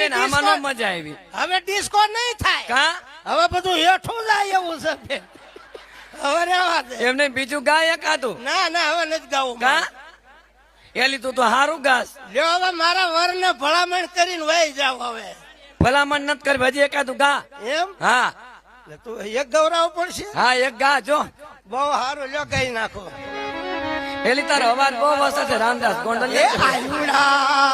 બેન આમાં નો મજા આવી. હવે ડિસ્કો નહીં થાય. કા? હવે બધું હેઠું જાય એવું છે બેન હવે રેવા દે. એમને બીજું ગાય એકાતું ના ના હવે નથી ગાવું કા? મારે. એલી તું તો હારું ઘાસ લ્યો હવે મારા વરને ભલામણ કરીને વહી જાવ હવે. ભલામણ નત કરી હજી એકાતું ગા. એમ? હા. તું એક ગૌરવ પડશે? હા એક ગા જો. બહુ સારું લ્યો કઈ નાખો. એલી તારો અવાજ બહુ વસે છે રામદાસ ગોંડલ એ આયુડા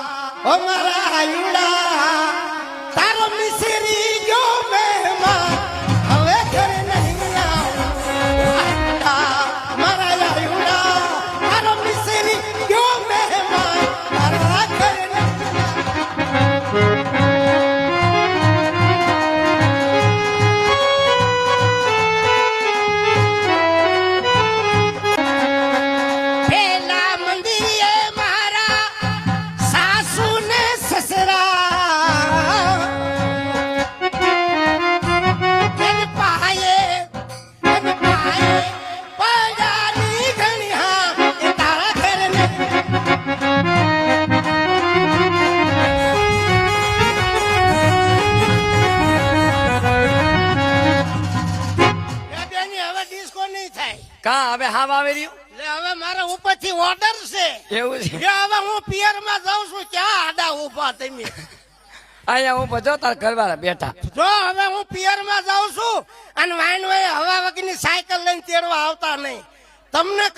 Baby! ડિસ્કો નહીં થાય. કા હવે હાવ આવી રહ્યું? એટલે હવે મારા ઉપરથી ઓર્ડર છે. એવું છે? હવે હું પિયરમાં જાઉં છું ક્યાં આડા ઊભા તમે? અહીંયા હું બધો તાર ઘરવાળા બેઠા. જો હવે હું પિયરમાં જાઉં છું અને વાઈન હવા વગરની સાયકલ લઈને તેડવા આવતા નહીં. તમને